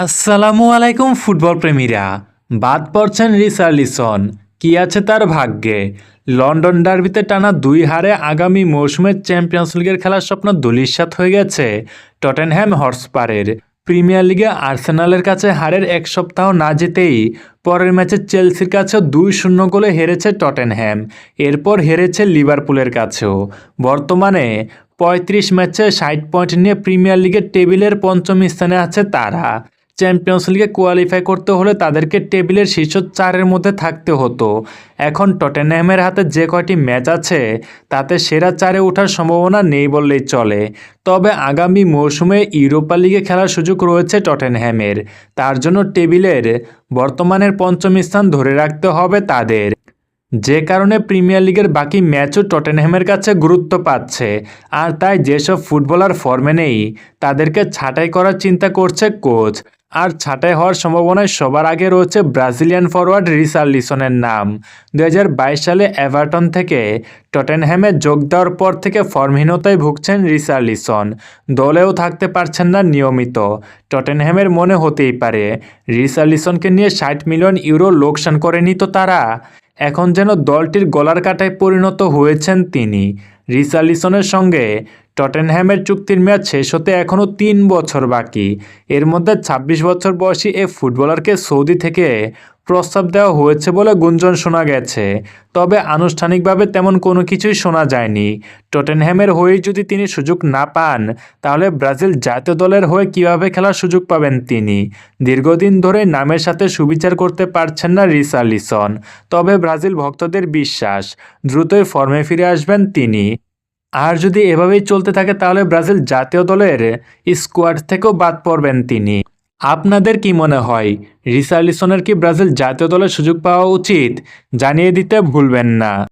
আসসালামু আলাইকুম ফুটবল প্রেমীরা। বাদ পড়ছেন রিসার্লিসন কি আছে তার ভাগ্যে? লন্ডন ডার্বিতে টানা দুই হারে আগামী মৌসুমের চ্যাম্পিয়ন্স লিগের খেলার স্বপ্ন ধূলিসাৎ হয়ে গেছে টটেনহ্যাম হর্সপারের প্রিমিয়ার লিগে আর্সেনালের কাছে হারের এক সপ্তাহ না যেতেই পরের ম্যাচে চেলসির কাছেও দুই শূন্য গোলে হেরেছে টটেনহ্যাম। এরপর হেরেছে লিভারপুলের কাছেও। বর্তমানে পঁয়ত্রিশ ম্যাচে ষাট পয়েন্ট নিয়ে প্রিমিয়ার লিগের টেবিলের পঞ্চম স্থানে আছে তারা। চ্যাম্পিয়ন্স লিগে কোয়ালিফাই করতে হলে তাদেরকে টেবিলের শীর্ষ চারের মধ্যে থাকতে হতো। এখন টটেনহ্যামের হাতে যে কয়টি ম্যাচ আছে, তাতে সেরা চারে ওঠার সম্ভাবনা নেই বললেই চলে। তবে আগামী মৌসুমে ইউরোপা লিগে খেলার সুযোগ রয়েছে টটেনহ্যামের তার জন্য টেবিলের বর্তমানের পঞ্চম স্থান ধরে রাখতে হবে তাদের। যে কারণে প্রিমিয়ার লিগের বাকি ম্যাচও টটেনহ্যামের কাছে গুরুত্ব পাচ্ছে। আর তাই যেসব ফুটবলার ফর্মে নেই, তাদেরকে ছাঁটাই করার চিন্তা করছে কোচ আর ছাঁটাই হওয়ার সম্ভাবনায় সবার আগে রয়েছে ব্রাজিলিয়ান ফরওয়ার্ড রিসার্লিসনের নাম। দু হাজার বাইশ সালে এভারটন থেকে টটেনহ্যামে যোগ দেওয়ার পর থেকে ফর্মহীনতায় ভুগছেন রিসার্লিসন দলেও থাকতে পারছেন না নিয়মিত। টটেনহ্যামের মনে হতেই পারে রিসার্লিসনকে নিয়ে ষাট মিলিয়ন ইউরো লোকসান করে নিত তারা? এখন যেন দলটির গলার কাটায় পরিণত হয়েছেন তিনি। রিসার্লিসনের সঙ্গে টটেনহ্যামের চুক্তির মেয়াদ শেষ হতে এখনও তিন বছর বাকি। এর মধ্যে ২৬ বছর বয়সী এ ফুটবলারকে সৌদি থেকে প্রস্তাব দেওয়া হয়েছে বলে গুঞ্জন শোনা গেছে। তবে আনুষ্ঠানিকভাবে তেমন কোনো কিছুই শোনা যায়নি। টটেনহ্যামের হয়েই যদি তিনি সুযোগ না পান, তাহলে ব্রাজিল জাতীয় দলের হয়ে কীভাবে খেলার সুযোগ পাবেন তিনি? দীর্ঘদিন ধরে নামের সাথে সুবিচার করতে পারছেন না রিসার্লিসন। তবে ব্রাজিল ভক্তদের বিশ্বাস, দ্রুতই ফর্মে ফিরে আসবেন তিনি। আর যদি এভাবেই চলতে থাকে, তাহলে ব্রাজিল জাতীয় দলের স্কোয়াড থেকেও বাদ পড়বেন তিনি। আপনাদের কি মনে হয়, রিসার্লিসনের কি ব্রাজিল জাতীয় দলের সুযোগ পাওয়া উচিত? জানিয়ে দিতে ভুলবেন না।